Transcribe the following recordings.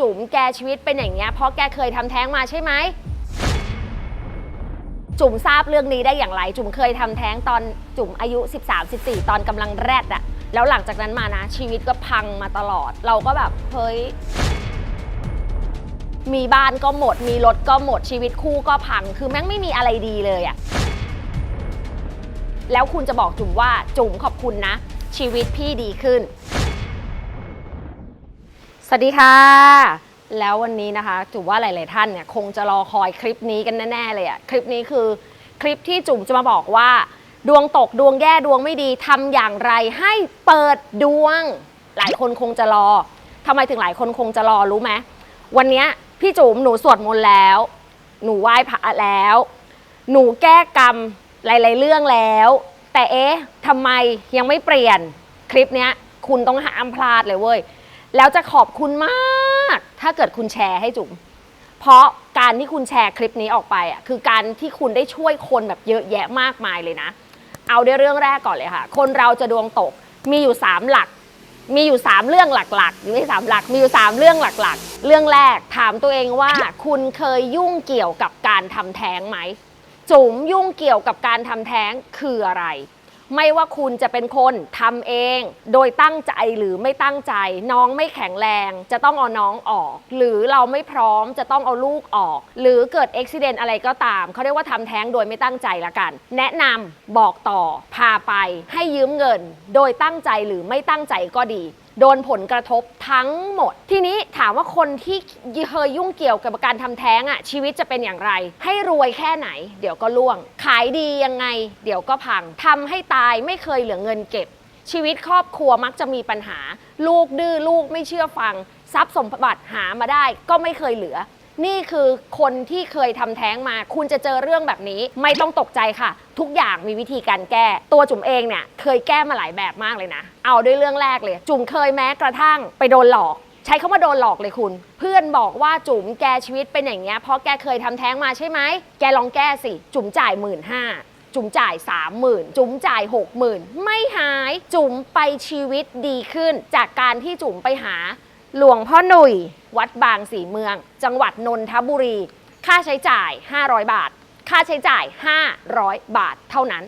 จุ๋มแกชีวิตเป็นอย่างเงี้ยเพราะแกเคยทำแท้งมาใช่ไหม จุ๋มทราบเรื่องนี้ได้อย่างไร จุ๋มเคยทำแท้งตอนจุ๋มอายุ 13-14 ตอนกำลังแรดอะแล้วหลังจากนั้นมานะ ชีวิตก็พังมาตลอด เราก็แบบเฮ้ย มีบ้านก็หมด มีรถก็หมดชีวิตคู่ก็พัง คือแม่งไม่มีอะไรดีเลยอะแล้วคุณจะบอกจุ๋มว่าจุ๋มขอบคุณนะ ชีวิตพี่ดีขึ้น วัสดีค่ะ แล้ววันนี้นะคะจุ๋มว่าหลาย ๆ ท่านเนี่ยคงจะรอคอยคลิปนี้กันแน่ ๆ เลยอะคลิปนี้คือคลิปที่จุ๋มจะมาบอกว่า ดวงตกดวงแย่ดวงไม่ดีทำอย่างไรให้เปิดดวง หลายคนคงจะรอทำไมถึงหลายคนคงจะรอรู้ไหมวันเนี้ยพี่จุ๋มหนูสวดมนต์แล้ว หนูไหว้พระแล้ว หนูแก้กรรมหลาย ๆ เรื่องแล้ว แต่เอ๊ะทำไมยังไม่เปลี่ยนคลิปเนี้ยคุณต้องห้ามพลาดเลยเว้ย แล้วจะขอบคุณมาก ถ้าเกิดคุณแชร์ให้จุ๋มเพราะการที่คุณแชร์คลิปนี้ออกไปอะคือการที่คุณได้ช่วยคนแบบเยอะแยะมากมายเลยนะ เอาด้วยเรื่องแรกก่อนเลยค่ะ คนเราจะดวงตกมีอยู่ 3 หลัก มีอยู่ 3 เรื่องหลักๆไม่ใช่สามหลักมีอยู่ 3 เรื่องหลักๆ เรื่องแรกถามตัวเองว่า คุณเคยยุ่งเกี่ยวกับการทำแท้งไหมจุ๋มยุ่งเกี่ยวกับการทำแท้งคืออะไร ไม่ว่าคุณจะเป็นคนทำเอง โดยตั้งใจหรือไม่ตั้งใจ น้องไม่แข็งแรง จะต้องเอาน้องออก หรือเราไม่พร้อมจะต้องเอาลูกออก หรือเกิดอุบิเหตุอะไรก็ตาม เขาเรียกว่าทำแท้งโดยไม่ตั้งใจละกัน แนะนำบอกต่อพาไปให้ยืมเงิน โดยตั้งใจหรือไม่ตั้งใจก็ดี โดนผลกระทบทั้งหมด ทีนี้ถามว่าคนที่เคยยุ่งเกี่ยวกับการทำแท้งอะชีวิตจะเป็นอย่างไร ให้รวยแค่ไหน เดี๋ยวก็ล่วง ขายดียังไง เดี๋ยวก็พังทำให้ตายไม่เคยเหลือเงินเก็บ ชีวิตครอบครัวมักจะมีปัญหา ลูกดื้อลูกไม่เชื่อฟัง ทรัพย์สมบัติหามาได้ก็ไม่เคยเหลือ นี่คือคนที่เคยทำแท้งมา คุณจะเจอเรื่องแบบนี้ ไม่ต้องตกใจค่ะ ทุกอย่างมีวิธีการแก้ ตัวจุ๋มเองเนี่ยเคยแก้มาหลายแบบมากเลยนะ เอาด้วยเรื่องแรกเลย จุ๋มเคยแม้กระทั่งไปโดนหลอก ใช้คาว่าโดนหลอกเลยคุณ เพื่อนบอกว่าจุ๋มแกชีวิตเป็นอย่างเงี้ยเพราะแกเคยทำแท้งมาใช่ไหมแกลองแก้สิ จุ๋มจ่ายหมื่นห้าจุ๋มจ่าย 30,000 จุ๋มจ่าย 60,000 ไม่หาย จุ๋มไปชีวิตดีขึ้น จากการที่จุ๋มไปหา หลวงพ่อหนุ่ย วัดบางสีเมือง จังหวัดนนทบุรี ค่าใช้จ่าย 500 บาท ค่าใช้จ่าย 500 บาทเท่านั้น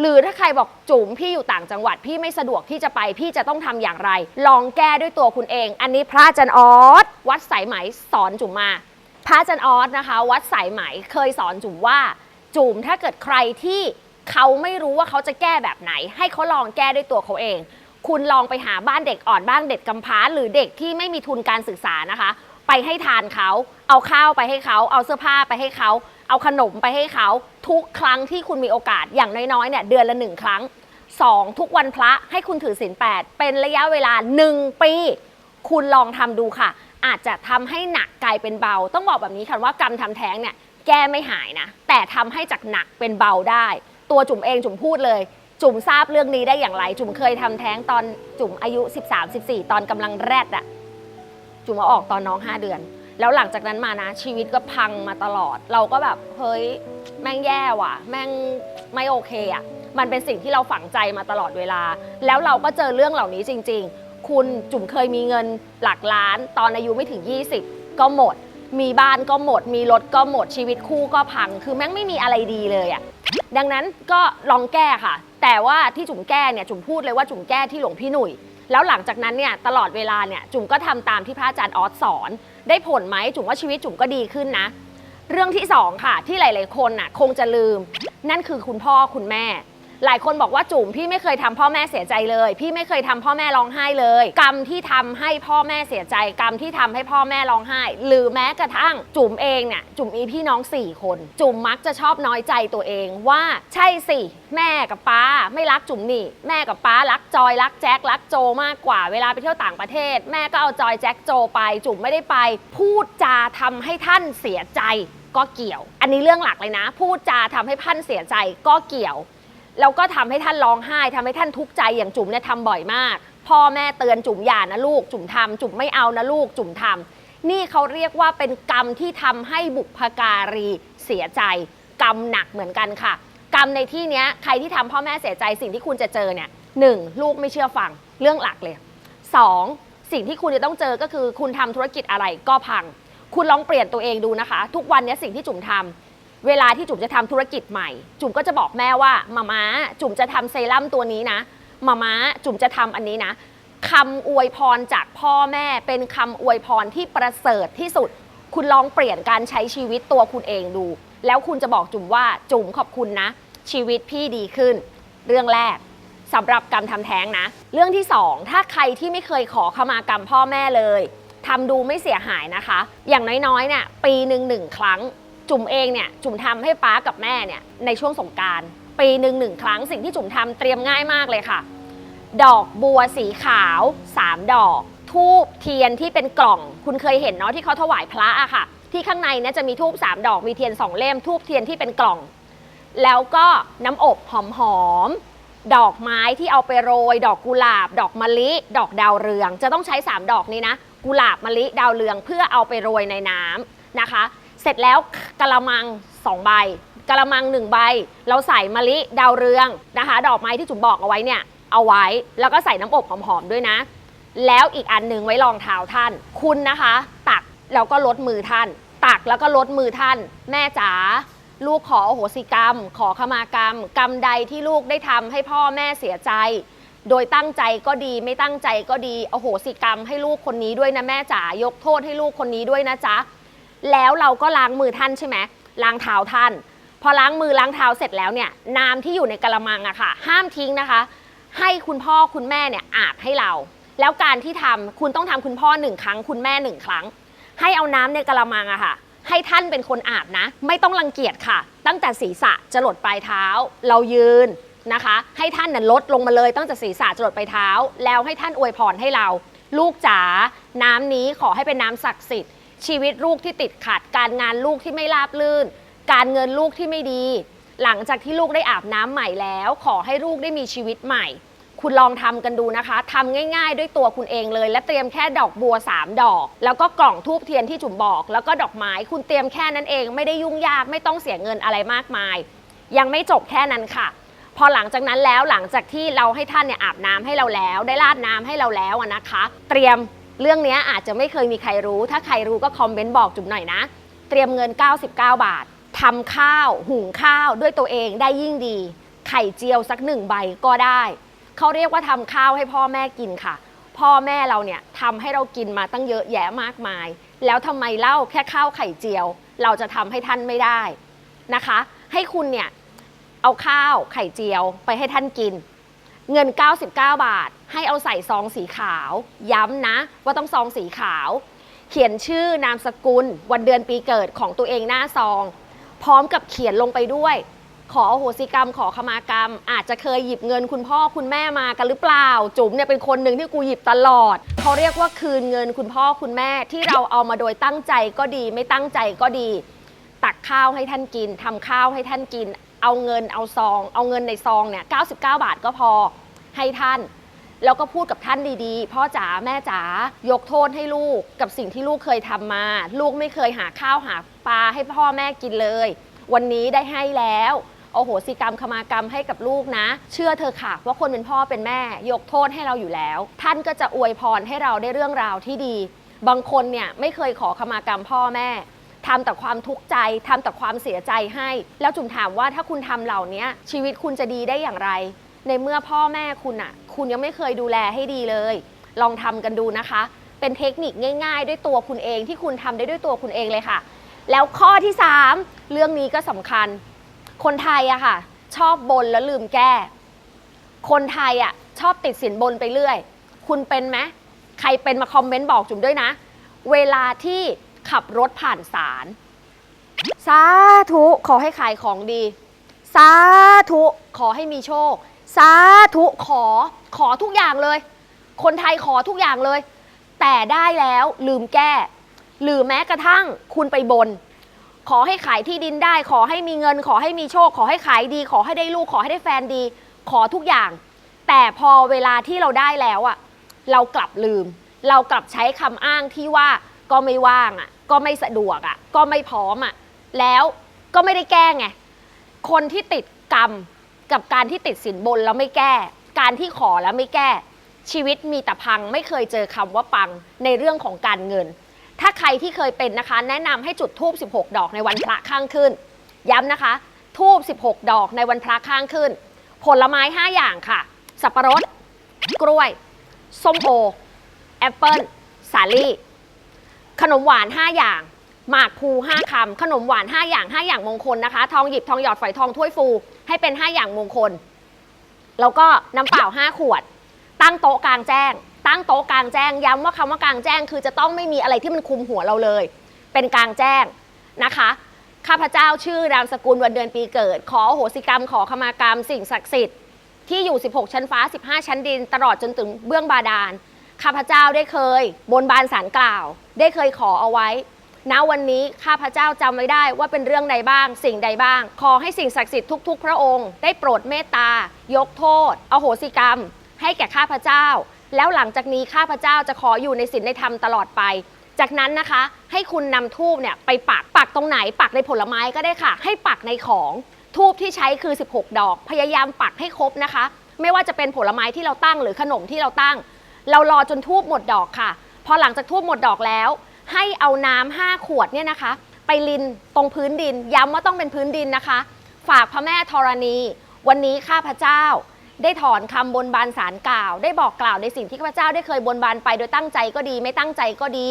หรือถ้าใครบอกจุ๋มพี่อยู่ต่างจังหวัดพี่ไม่สะดวกที่จะไปพี่จะต้องทำอย่างไร ลองแก้ด้วยตัวคุณเอง อันนี้พระอาจันออสวัดสายไหมสอนจุ๋มมา พระอาจันออสนะคะ วัดสายไหมเคยสอนจุ๋มว่า จุ๋มถ้าเกิดใครที่เขาไม่รู้ว่าเขาจะแก้แบบไหน ให้เขาลองแก้ด้วยตัวเขาเอง คุณลองไปหาบ้านเด็กอ่อนบ้านเด็กกำพร้าหรือเด็กที่ไม่มีทุนการศึกษานะคะ ไปให้ทานเขา เอาข้าวไปให้เขา เอาเสื้อผ้าไปให้เขา เอาขนมไปให้เขา ทุกครั้งที่คุณมีโอกาสอย่างน้อยๆเนี่ยเดือนละหนึ่งครั้ง 2 ทุกวันพระให้คุณถือศีล8เป็นระยะเวลา 1 ปี คุณลองทำดูค่ะ อาจจะทำให้หนักกลายเป็นเบา ต้องบอกแบบนี้ค่ะว่ากรรมทำแท้งเนี่ยแก้ไม่หายนะ แต่ทำให้จากหนักเป็นเบาได้ ตัวจุ๋มเองจุ๋มพูดเลย จุ๋มทราบเรื่องนี้ได้อย่างไร จุ๋มเคยทำแท้งตอนจุ๋มอายุ 13-14 ตอนกำลังแรดอะจุ๋มมาออกตอนน้อง 5 เดือน แล้วหลังจากนั้นมานะ ชีวิตก็พังมาตลอด เราก็แบบเฮ้ยแม่งแย่ว่ะ แม่งไม่โอเคอะมันเป็นสิ่งที่เราฝังใจมาตลอดเวลา แล้วเราก็เจอเรื่องเหล่านี้จริง ๆ คุณจุ๋มเคยมีเงินหลักล้าน ตอนอายุไม่ถึง 20 ก็หมด มีบ้านก็หมด มีรถก็หมดชีวิตคู่ก็พัง คือแม่งไม่มีอะไรดีเลยอะดังนั้นก็ลองแก้ค่ะ แต่ว่าที่จุ๋มแก้เนี่ยจุ๋มพูดเลยว่าจุ๋มแก้ที่หลวงพี่หนุ่ย แล้วหลังจากนั้นเนี่ยตลอดเวลาเนี่ยจุ๋มก็ทำตามที่พระอาจารย์ออสสอน ได้ผลไหมจุ๋มว่าชีวิตจุ๋มก็ดีขึ้นนะ เรื่องที่สองค่ะที่หลาย ๆ คนน่ะคงจะลืม นั่นคือคุณพ่อคุณแม่ หลายคนบอกว่าจุ๋มพี่ไม่เคยทำพ่อแม่เสียใจเลย พี่ไม่เคยทำพ่อแม่ร้องไห้เลย กรรมที่ทำให้พ่อแม่เสียใจ กรรมที่ทำให้พ่อแม่ร้องไห้ หรือแม้กระทั่งจุ๋มเองเนี่ยจุ๋มมีพี่น้อง 4 คน จุ๋มมักจะชอบน้อยใจตัวเองว่าใช่สิ แม่กับป้าไม่รักจุ๋มนี่ แม่กับป้ารักจอยรักแจ็ครักโจมากกว่าเวลาไปเที่ยวต่างประเทศ แม่ก็เอาจอยแจ็คโจไป จุ๋มไม่ได้ไป พูดจาทำให้ท่านเสียใจก็เกี่ยว อันนี้เรื่องหลักเลยนะ พูดจาทำให้ท่านเสียใจก็เกี่ยว แล้วก็ทำให้ท่านร้องไห้ทำให้ท่านทุกข์ใจอย่างจุ๋มเนี่ยทำบ่อยมาก พ่อแม่เตือนจุ๋มอย่านะลูก จุ๋มทำจุ๋มไม่เอานะลูก จุ๋มทำนี่เขาเรียกว่าเป็นกรรมที่ทำให้บุพการีเสียใจ กรรมหนักเหมือนกันค่ะ กรรมในที่นี้ใครที่ทำพ่อแม่เสียใจสิ่งที่คุณจะเจอเนี่ยหนึ่งลูกไม่เชื่อฟังเรื่องหลักเลยสองสิ่งที่คุณจะต้องเจอก็คือคุณทำธุรกิจอะไรก็พัง คุณลองเปลี่ยนตัวเองดูนะคะ ทุกวันนี้สิ่งที่จุ๋มทำ เวลาที่จุ๋มจะทำธุรกิจใหม่ จุ๋มก็จะบอกแม่ว่ามาม้าจุ๋มจะทำเซรั่มตัวนี้นะมาม้าจุ๋มจะทำอันนี้นะคำอวยพรจากพ่อแม่เป็นคำอวยพรที่ประเสริฐที่สุด คุณลองเปลี่ยนการใช้ชีวิตตัวคุณเองดู แล้วคุณจะบอกจุ๋มว่าจุ๋มขอบคุณนะ ชีวิตพี่ดีขึ้น เรื่องแรกสำหรับกรรมทำแท้งนะ เรื่องที่สองถ้าใครที่ไม่เคยขอขมากรรมพ่อแม่เลยทำดูไม่เสียหายนะคะ อย่างน้อยๆเนี่ยปีหนึ่งหนึ่งครั้ง จุ๋มเองเนี่ยจุ๋มทำให้ป้ากับแม่เนี่ยในช่วงสงการปีหนึ่งหนึ่งครั้งสิ่งที่จุ๋มทำเตรียมง่ายมากเลยค่ะ ดอกบัวสีขาว 3 ดอกทูบเทียนที่เป็นกล่อง คุณเคยเห็นเนาะที่เขาถวายพระอะค่ะ ที่ข้างในเนี่ยจะมีทูบ3ดอกมีเทียน2เล่มทูบเทียนที่เป็นกล่อง แล้วก็น้ำอบหอมๆดอกไม้ที่เอาไปโรย ดอกกุหลาบ ดอกมะลิ ดอกดาวเรือง จะต้องใช้ 3 ดอกนี้นะ กุหลาบมะลิดาวเรืองเพื่อเอาไปโรยในน้ำนะคะ สร็จแล้วกะละมัง2ใบกะละมัง1ใบ เราใส่มะลิดาวเรืองนะคะ ดอกไม้ที่จุ๋มบอกเอาไว้เนี่ย เอาไว้แล้วก็ใส่น้ำอบหอมๆด้วยนะ แล้วอีกอันหนึ่งไว้รองเท้าท่าน คุณนะคะ ตักแล้วก็ลดมือท่าน ตักแล้วก็ลดมือท่าน แม่จ๋าลูกขออโหสิกรรม ขอขมากรรม กรรมใดที่ลูกได้ทำให้พ่อแม่เสียใจ โดยตั้งใจก็ดีไม่ตั้งใจก็ดีอโหสิกรรมให้ลูกคนนี้ด้วยนะแม่จ๋ายกโทษให้ลูกคนนี้ด้วยนะจ๊ะ แล้วเราก็ล้างมือท่านใช่ไหมล้างเท้าท่าน พอล้างมือล้างเท้าเสร็จแล้วเนี่ยน้ำที่อยู่ในกระมังอะค่ะ ห้ามทิ้งนะคะ ให้คุณพ่อคุณแม่เนี่ยอาบให้เรา แล้วการที่ทำคุณต้องทำคุณพ่อหนึ่งครั้ง คุณแม่หนึ่งครั้ง ให้เอาน้ำในกระมังอะค่ะ ให้ท่านเป็นคนอาบนะ ไม่ต้องรังเกียจค่ะ ตั้งแต่ศีรษะจะหลดปลายเท้า เรายืนนะคะ ให้ท่านน่ะลดลงมาเลย ตั้งแต่ศีรษะจะหลดปลายเท้า แล้วให้ท่านอวยพรให้เรา ลูกจ๋าน้ำนี้ขอให้เป็นน้ำศักดิ์สิทธิ์ ชีวิตลูกที่ติดขัด การงานลูกที่ไม่ราบรื่น การเงินลูกที่ไม่ดี หลังจากที่ลูกได้อาบน้ำใหม่แล้ว ขอให้ลูกได้มีชีวิตใหม่ คุณลองทำกันดูนะคะทำง่าย ๆ ด้วยตัวคุณเองเลย และเตรียมแค่ดอกบัว 3 ดอก แล้วก็กล่องทูบเทียนที่จุ๋มบอก แล้วก็ดอกไม้คุณเตรียมแค่นั้นเองไม่ได้ยุ่งยากไม่ต้องเสียเงินอะไรมากมาย ยังไม่จบแค่นั้นค่ะพอหลังจากนั้นแล้วหลังจากที่เราให้ท่านเนี่ยอาบน้ำให้เราแล้ว ได้ราดน้ำให้เราแล้วนะคะ เตรียม เรื่องนี้อาจจะไม่เคยมีใครรู้ ถ้าใครรู้ก็คอมเมนต์บอกจุ๋มหน่อยนะ เตรียมเงิน 99 บาททำข้าว หุงข้าวด้วยตัวเองได้ยิ่งดี ไข่เจียวสักหนึ่งใบก็ได้ เขาเรียกว่าทำข้าวให้พ่อแม่กินค่ะ พ่อแม่เราเนี่ยทำให้เรากินมาตั้งเยอะแยะมากมาย แล้วทำไมเล่าแค่ข้าวไข่เจียว เราจะทำให้ท่านไม่ได้นะคะ ให้คุณเนี่ยเอาข้าวไข่เจียวไปให้ท่านกิน เงิน 99 บาท ให้เอาใส่ซองสีขาว ย้ำนะว่าต้องซองสีขาว เขียนชื่อนามสกุล วันเดือนปีเกิดของตัวเองหน้าซอง พร้อมกับเขียนลงไปด้วย ขอโหสิกรรม ขอขมากรรม อาจจะเคยหยิบเงินคุณพ่อคุณแม่มากันหรือเปล่า จุ๋มเนี่ยเป็นคนหนึ่งที่กูหยิบตลอดเขาเรียกว่าคืนเงินคุณพ่อคุณแม่ที่เราเอามาโดยตั้งใจก็ดี ไม่ตั้งใจก็ดี ตักข้าวให้ท่านกินทำข้าวให้ท่านกินเอาเงินเอาซอง เอาเงินในซองเนี่ย99 บาทก็พอให้ท่าน แล้วก็พูดกับท่านดีๆ พ่อจ๋าแม่จ๋ายกโทษให้ลูกกับสิ่งที่ลูกเคยทำมา ลูกไม่เคยหาข้าวหาปลาให้พ่อแม่กินเลย วันนี้ได้ให้แล้วโอ้โหสิกรรมขมากรรมให้กับลูกนะ เชื่อเธอค่ะว่าคนเป็นพ่อเป็นแม่ ยกโทษให้เราอยู่แล้ว ท่านก็จะอวยพรให้เราได้เรื่องราวที่ดี บางคนเนี่ยไม่เคยขอขมากรรมพ่อแม่ ทำแต่ความทุกข์ใจทำแต่ความเสียใจให้ แล้วจุ๋มถามว่าถ้าคุณทำเหล่านี้ชีวิตคุณจะดีได้อย่างไร ในเมื่อพ่อแม่คุณอะคุณยังไม่เคยดูแลให้ดีเลย ลองทำกันดูนะคะ เป็นเทคนิคง่าย ๆ ด้วยตัวคุณเองที่คุณทำได้ด้วยตัวคุณเองเลยค่ะ แล้วข้อที่ 3 เรื่องนี้ก็สำคัญ คนไทยอะค่ะ ชอบบนแล้วลืมแก้ คนไทยอะชอบติดสินบนไปเรื่อย คุณเป็นไหมใครเป็นมาคอมเมนต์บอกจุ๋มด้วยนะ เวลาที่ ขับรถผ่านศาลสาธุขอให้ขายของดี สาธุขอให้มีโชค สาธุขอขอทุกอย่างเลย คนไทยขอทุกอย่างเลย แต่ได้แล้วลืมแก้ หรือแม้กระทั่งคุณไปบน ขอให้ขายที่ดินได้ ขอให้มีเงิน ขอให้มีโชค ขอให้ขายดี ขอให้ได้ลูก ขอให้ได้แฟนดี ขอทุกอย่าง แต่พอเวลาที่เราได้แล้วอะเรากลับลืม เรากลับใช้คำอ้างที่ว่า ก็ไม่ว่างอะ ก็ไม่สะดวกอะ ก็ไม่พร้อมอะ แล้วก็ไม่ได้แก้ไง คนที่ติดกรรมกับการที่ติดสินบนแล้วไม่แก้ การที่ขอแล้วไม่แก้ ชีวิตมีแต่พังไม่เคยเจอคำว่าปังในเรื่องของการเงิน ถ้าใครที่เคยเป็นนะคะ แนะนำให้จุดทูบ16 ดอกในวันพระข้างขึ้น ย้ำนะคะทูบ16 ดอกในวันพระข้างขึ้น ผลไม้ 5 อย่างค่ะ สับปะรด กล้วย ส้มโอ แอปเปิลสาลี่ ขนมหวาน 5 อย่าง หมากภู5คำขนมหวาน 5 อย่าง 5 อย่างมงคลนะคะ ทองหยิบทองหยอดฝอยทองถ้วยฟู ให้เป็น 5 อย่างมงคล แล้วก็น้ำเปล่า 5 ขวด ตั้งโต๊ะกลางแจ้ง ตั้งโต๊ะกลางแจ้ง ย้ำว่าคำว่ากลางแจ้ง คือจะต้องไม่มีอะไรที่มันคุมหัวเราเลย เป็นกลางแจ้งนะคะ ข้าพเจ้าชื่อนามสกุลวันเดือนปีเกิด ขออโหสิกรรม ขอขมากรรม สิ่งศักดิ์สิทธิ์ที่อยู่ 16 ชั้นฟ้า 15 ชั้นดิน ตลอดจนถึงเบื้องบาดาล ข้าพเจ้าได้เคย บนบานสารกล่าว ได้เคยขอเอาไว้ ณ วันนี้ข้าพเจ้าจำไว้ได้ว่าเป็นเรื่องใดบ้าง สิ่งใดบ้าง ขอให้สิ่งศักดิ์สิทธิ์ทุกๆ พระองค์ ได้โปรดเมตตา ยกโทษ อโหสิกรรม ให้แก่ข้าพเจ้า แล้วหลังจากนี้ข้าพเจ้าจะขออยู่ในศีลในธรรมตลอดไป จากนั้นนะคะ ให้คุณนำทูบเนี่ยไปปัก ปักตรงไหน ปักในผลไม้ก็ได้ค่ะ ให้ปักในของ ทูบที่ใช้คือ 16 ดอก พยายามปักให้ครบนะคะ ไม่ว่าจะเป็นผลไม้ที่เราตั้งหรือขนมที่เราตั้ง เรารอจนทูบหมดดอกค่ะ พอหลังจากทูบหมดดอกแล้ว ให้เอาน้ำห้าขวดเนี่ยนะคะ ไปลินตรงพื้นดิน ย้ำว่าต้องเป็นพื้นดินนะคะ ฝากพระแม่ธรณี วันนี้ข้าพเจ้า ได้ถอนคำบนบานสารกล่าว ได้บอกกล่าวในสิ่งที่ข้าพเจ้าได้เคยบนบานไปโดยตั้งใจก็ดี ไม่ตั้งใจก็ดี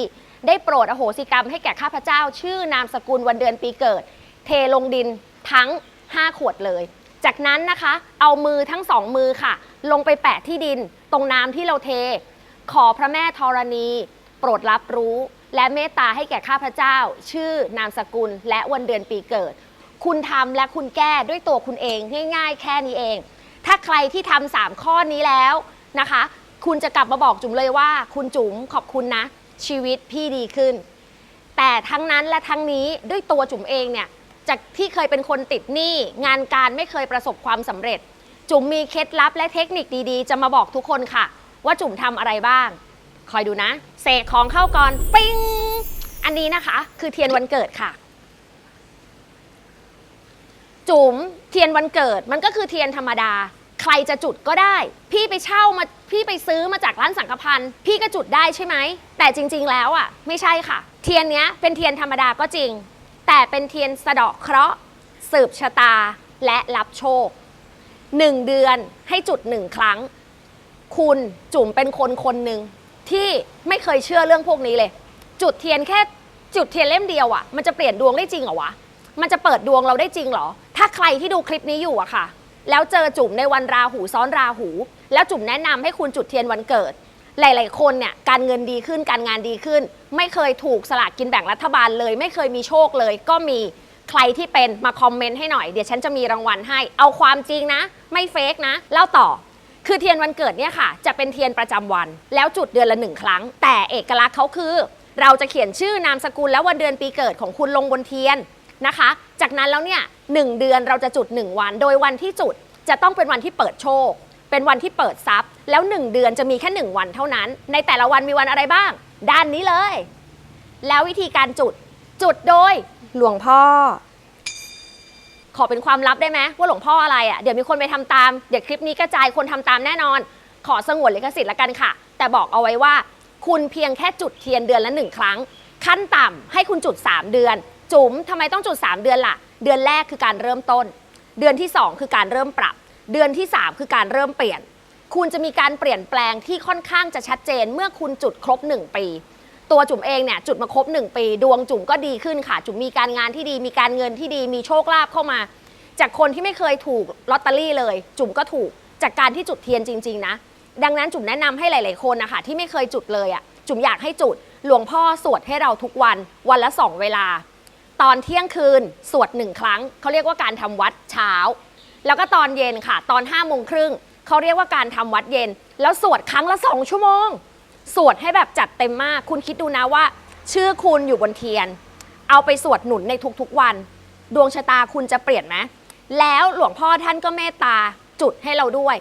ได้โปรดอโหสิกรรมให้แก่ข้าพเจ้า ชื่อนามสกุลวันเดือนปีเกิด เทลงดินทั้ง 5 ขวดเลย จากนั้นนะคะเอามือทั้งสองมือค่ะ ลงไปแปะที่ดินตรงน้ำที่เราเท ขอพระแม่ธรณี โปรดรับรู้ และเมตตาให้แก่ข้าพเจ้า ชื่อนามสกุล และวันเดือนปีเกิด คุณทำและคุณแก้ด้วยตัวคุณเองง่าย ๆ แค่นี้เอง ถ้าใครที่ทำสามข้อนี้แล้วนะคะ คุณจะกลับมาบอกจุ๋มเลยว่า คุณจุ๋มขอบคุณนะ ชีวิตพี่ดีขึ้น แต่ทั้งนั้นและทั้งนี้ด้วยตัวจุ๋มเองเนี่ย จากที่เคยเป็นคนติดหนี้งานการไม่เคยประสบความสำเร็จ จุ๋มมีเคล็ดลับและเทคนิคดีๆ จะมาบอกทุกคนค่ะ ว่าจุ๋มทำอะไรบ้าง คอยดูนะ เสกของเข้าก่อนปิ้งอันนี้นะคะ คือเทียนวันเกิดค่ะ จุ๋มเทียนวันเกิดมันก็คือเทียนธรรมดา ใครจะจุดก็ได้ พี่ไปเช่ามาพี่ไปซื้อมาจากร้านสังกพันธ์พี่ก็จุดได้ใช่ไหมแต่จริง ๆ แล้วอะ ไม่ใช่ค่ะ เทียนเนี้ยเป็นเทียนธรรมดาก็จริง แต่เป็นเทียนสะเดาะเคราะห์ สืบชะตาและรับโชคหนึ่งเดือนให้จุดหนึ่งครั้ง คุณจุ๋มเป็นคนคนหนึ่งที่ไม่เคยเชื่อเรื่องพวกนี้เลย จุดเทียนแค่จุดเทียนเล่มเดียวอะ่ะ มันจะเปลี่ยนดวงได้จริงเหรอวะ มันจะเปิดดวงเราได้จริงเหรอ ถ้าใครที่ดูคลิปนี้อยู่อะค่ะ แล้วเจอจุ๋มในวันราหูซ้อนราหู แล้วจุ๋มแนะนำให้คุณจุดเทียนวันเกิด หลาย ๆ คนเนี่ยการเงินดีขึ้นการงานดีขึ้น ไม่เคยถูกสลากกินแบ่งรัฐบาลเลย ไม่เคยมีโชคเลย ก็มีใครที่เป็นมาคอมเมนต์ให้หน่อยเดี๋ยวฉันจะมีรางวัลให้ เอาความจริงนะ ไม่เฟกนะเล่าต่อ คือเทียนวันเกิดเนี่ยค่ะ จะเป็นเทียนประจำวัน แล้วจุดเดือนละหนึ่งครั้ง แต่เอกลักษณ์เขาคือ เราจะเขียนชื่อนามสกุลและวันเดือนปีเกิดของคุณลงบนเทียนนะคะ จากนั้นแล้วเนี่ยหนึ่งเดือนเราจะจุด 1 วัน โดยวันที่จุดจะต้องเป็นวันที่เปิดโชค เป็นวันที่เปิดทรัพย์ แล้ว 1 เดือนจะมีแค่ 1 วันเท่านั้น ในแต่ละวันมีวันอะไรบ้าง ด้านนี้เลย แล้ววิธีการจุดจุดโดยหลวงพ่อ ขอเป็นความลับได้ไหมว่าหลวงพ่ออะไรอะเดี๋ยวมีคนไปทำตาม เดี๋ยวคลิปนี้กระจายคนทำตามแน่นอน ขอสงวนลิขสิทธิ์ละกันค่ะ แต่บอกเอาไว้ว่า คุณเพียงแค่จุดเทียนเดือนละหนึ่งครั้ง ขั้นต่ำให้คุณจุด 3 เดือน จุ๋มทำไมต้องจุด 3 เดือนล่ะ เดือนแรกคือการเริ่มต้น เดือนที่ 2 คือการเริ่มปรับ เดือนที่ 3 คือการเริ่มเปลี่ยน คุณจะมีการเปลี่ยนแปลงที่ค่อนข้างจะชัดเจน เมื่อคุณจุดครบ 1 ปี ตัวจุ๋มเองเนี่ยจุดมาครบ 1 ปี ดวงจุ๋มก็ดีขึ้นค่ะ จุ๋มมีการงานที่ดี มีการเงินที่ดี มีโชคลาภเข้ามา จากคนที่ไม่เคยถูกลอตเตอรี่เลย จุ๋มก็ถูกจากการที่จุดเทียนจริง ๆ นะ ดังนั้นจุ๋มแนะนำให้หลาย ๆ คนนะคะที่ไม่เคยจุดเลยอะ่ะจุ๋มอยากให้จุดหลวงพ่อสวดให้เราทุกวันวันละสองเวลา ตอนเที่ยงคืนสวดหนึ่งครั้งเขาเรียกว่าการทำวัดเช้า แล้วก็ตอนเย็นค่ะ ตอน5้าโมงครึ่งเขาเรียกว่าการทำวัดเย็น แล้วสวดครั้งละสองชั่วโมง สวดให้แบบจัดเต็มมาก คุณคิดดูนะว่า ชื่อคุณอยู่บนเทียน เอาไปสวดหนุนในทุกๆวัน ดวงชะตาคุณจะเปลี่ยนไหมแล้วหลวงพ่อท่านก็เมตตาจุดให้เราด้วย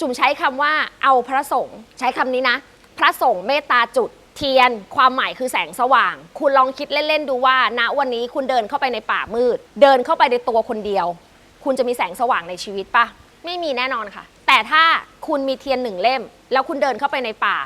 จุ๋มใช้คำว่าเอาพระสงฆ์ใช้คำนี้นะ พระสงฆ์เมตตาจุดเทียนความหมายคือแสงสว่าง คุณลองคิดเล่นๆดูว่าณวันนี้คุณเดินเข้าไปในป่ามืด เดินเข้าไปในตัวคนเดียว คุณจะมีแสงสว่างในชีวิตปะไม่มีแน่นอนค่ะ แต่ถ้าคุณมีเทียนหนึ่งเล่ม แล้วคุณเดินเข้าไปในป่า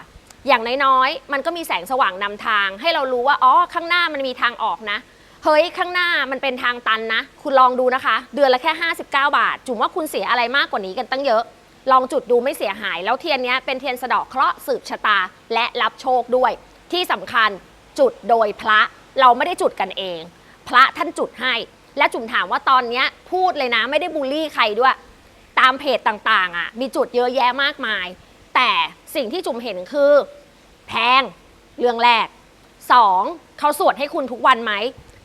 อย่างน้อยๆ มันก็มีแสงสว่างนำทาง ให้เรารู้ว่าอ๋อข้างหน้ามันมีทางออกนะเฮ้ยข้างหน้ามันเป็นทางตันนะ คุณลองดูนะคะ เดือนละแค่ 59 บาท จุ๋มว่าคุณเสียอะไรมากกว่านี้กันตั้งเยอะ ลองจุดดูไม่เสียหาย แล้วเทียนนี้เป็นเทียนสะดาะเคราะห์สืบชะตา และรับโชคด้วย ที่สำคัญจุดโดยพระเราไม่ได้จุดกันเอง พระท่านจุดให้ และจุ๋มถามว่าตอนเนี้ยพูดเลยนะไม่ได้บูลลี่ใครด้วย ตามเพจต่างๆอะมีจุดเยอะแยะมากมาย แต่สิ่งที่จุ๋มเห็นคือ แพงเรื่องแรก 2. เขาสวดให้คุณทุกวันไหม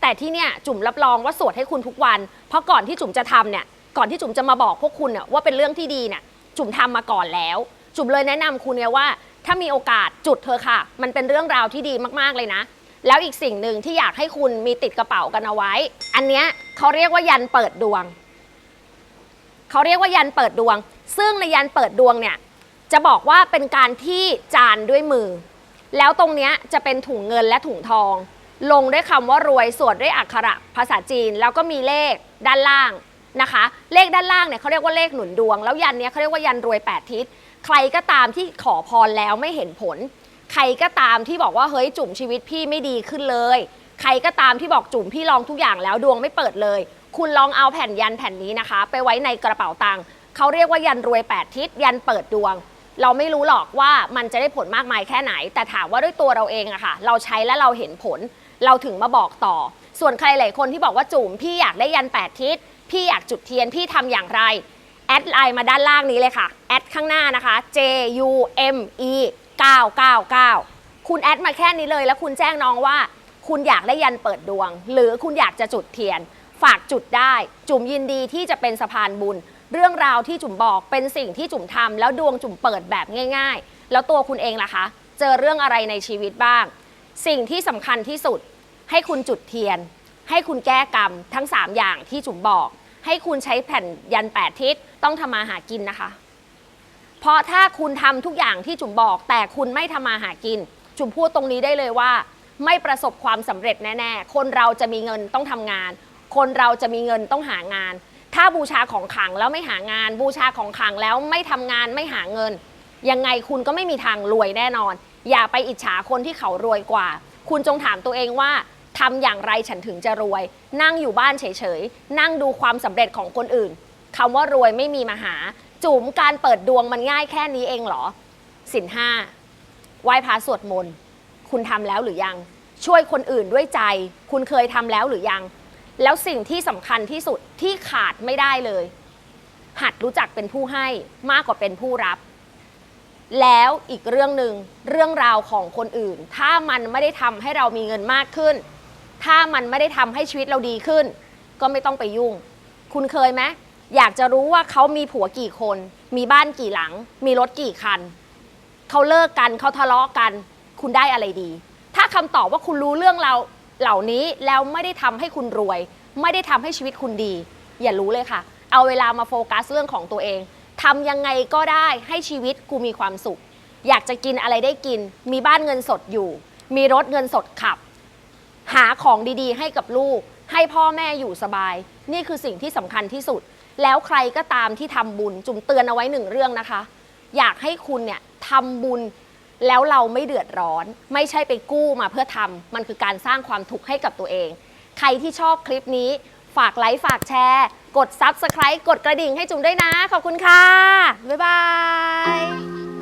แต่ที่เนี่ยจุ๋มรับรองว่าสวดให้คุณทุกวัน เพราะก่อนที่จุ๋มจะทำเนี่ยก่อนที่จุ๋มจะมาบอกพวกคุณเนี่ยว่าเป็นเรื่องที่ดีเนี่ยจุ๋มทำมาก่อนแล้ว จุ๋มเลยแนะนำคุณเนี่ยว่า ถ้ามีโอกาสจุดเธอค่ะ มันเป็นเรื่องราวที่ดีมากๆเลยนะ แล้วอีกสิ่งหนึ่งที่อยากให้คุณมีติดกระเป๋ากันเอาไว้ อันเนี้ยเขาเรียกว่ายันเปิดดวง เขาเรียกว่ายันเปิดดวง ซึ่งในยันเปิดดวงเนี่ยจะบอกว่าเป็นการที่จานด้วยมือ แล้วตรงเนี้ยจะเป็นถุงเงินและถุงทอง ลงด้วยคำว่ารวยสวดด้วยอักขระภาษาจีน แล้วก็มีเลขด้านล่างนะคะ เลขด้านล่างเนี่ยเขาเรียกว่าเลขหนุนดวง แล้วยันเนี้ยเขาเรียกว่ายันรวยแปดทิศ ใครก็ตามที่ขอพรแล้วไม่เห็นผล ใครก็ตามที่บอกว่าเฮ้ยจุ่มชีวิตพี่ไม่ดีขึ้นเลย ใครก็ตามที่บอกจุ่มพี่ลองทุกอย่างแล้วดวงไม่เปิดเลย คุณลองเอาแผ่นยันแผ่นนี้นะคะ ไปไว้ในกระเป๋าตังค์เขาเรียกว่ายันรวย 8 ทิศยันเปิดดวง เราไม่รู้หรอกว่ามันจะได้ผลมากมายแค่ไหน แต่ถามว่าด้วยตัวเราเองอะค่ะ เราใช้แล้วเราเห็นผล เราถึงมาบอกต่อ ส่วนใครหลายคนที่บอกว่าจุ๋มพี่อยากได้ยัน 8 ทิศพี่อยากจุดเทียนพี่ทำอย่างไรแอดไลน์มาด้านล่างนี้เลยค่ะแอดข้างหน้านะคะ J U M E 999 คุณแอดมาแค่นี้เลย แล้วคุณแจ้งน้องว่า คุณอยากได้ยันเปิดดวง หรือคุณอยากจะจุดเทียน ฝากจุดได้ จุ๋มยินดีที่จะเป็นสะพานบุญ เรื่องราวที่จุ๋มบอกเป็นสิ่งที่จุ๋มทำแล้วดวงจุ๋มเปิดแบบง่าย ๆ แล้วตัวคุณเองล่ะคะ เจอเรื่องอะไรในชีวิตบ้าง สิ่งที่สำคัญที่สุด ให้คุณจุดเทียน ให้คุณแก้กรรมทั้ง 3 อย่างที่จุ๋มบอก ให้คุณใช้แผ่นยันแปดทิศต้องทำมาหากินนะคะ เพราะถ้าคุณทำทุกอย่างที่จุ๋มบอก แต่คุณไม่ทำมาหากิน จุ๋มพูดตรงนี้ได้เลยว่า ไม่ประสบความสำเร็จแน่ ๆ คนเราจะมีเงินต้องทำงาน คนเราจะมีเงินต้องหางาน ถ้าบูชาของขังแล้วไม่หางาน บูชาของขังแล้วไม่ทำงานไม่หาเงิน ยังไงคุณก็ไม่มีทางรวยแน่นอน อย่าไปอิจฉาคนที่เขารวยกว่า คุณจงถามตัวเองว่าทำอย่างไรฉันถึงจะรวย นั่งอยู่บ้านเฉยๆ นั่งดูความสำเร็จของคนอื่นคำว่ารวยไม่มีมาหา จุ๋มการเปิดดวงมันง่ายแค่นี้เองเหรอสินห้าไหว้พระสวดมนต์คุณทำแล้วหรือยัง ช่วยคนอื่นด้วยใจ คุณเคยทำแล้วหรือยัง แล้วสิ่งที่สำคัญที่สุดที่ขาดไม่ได้เลย หัดรู้จักเป็นผู้ให้มากกว่าเป็นผู้รับ แล้วอีกเรื่องหนึ่งเรื่องราวของคนอื่น ถ้ามันไม่ได้ทำให้เรามีเงินมากขึ้น ถ้ามันไม่ได้ทำให้ชีวิตเราดีขึ้น ก็ไม่ต้องไปยุ่ง คุณเคยไหม อยากจะรู้ว่าเขามีผัวกี่คน มีบ้านกี่หลัง มีรถกี่คัน เขาเลิกกันเขาทะเลาะกัน คุณได้อะไรดี ถ้าคำตอบว่าคุณรู้เรื่องเราเหล่านี้แล้วไม่ได้ทำให้คุณรวย ไม่ได้ทำให้ชีวิตคุณดี อย่ารู้เลยค่ะ เอาเวลามาโฟกัสเรื่องของตัวเองทำยังไงก็ได้ให้ชีวิตกูมีความสุข อยากจะกินอะไรได้กิน มีบ้านเงินสดอยู่ มีรถเงินสดขับ หาของดีๆ ให้กับลูก ให้พ่อแม่อยู่สบาย นี่คือสิ่งที่สำคัญที่สุด แล้วใครก็ตามที่ทำบุญ จุ่มเตือนเอาไว้หนึ่งเรื่องนะคะ อยากให้คุณเนี่ยทำบุญแล้วเราไม่เดือดร้อน ไม่ใช่ไปกู้มาเพื่อทำมันคือการสร้างความทุกข์ให้กับตัวเอง ใครที่ชอบคลิปนี้ ฝากไลค์ฝากแชร์ กด Subscribe กดกระดิ่งให้จุ่มด้วยนะ ขอบคุณค่ะ บ๊ายบาย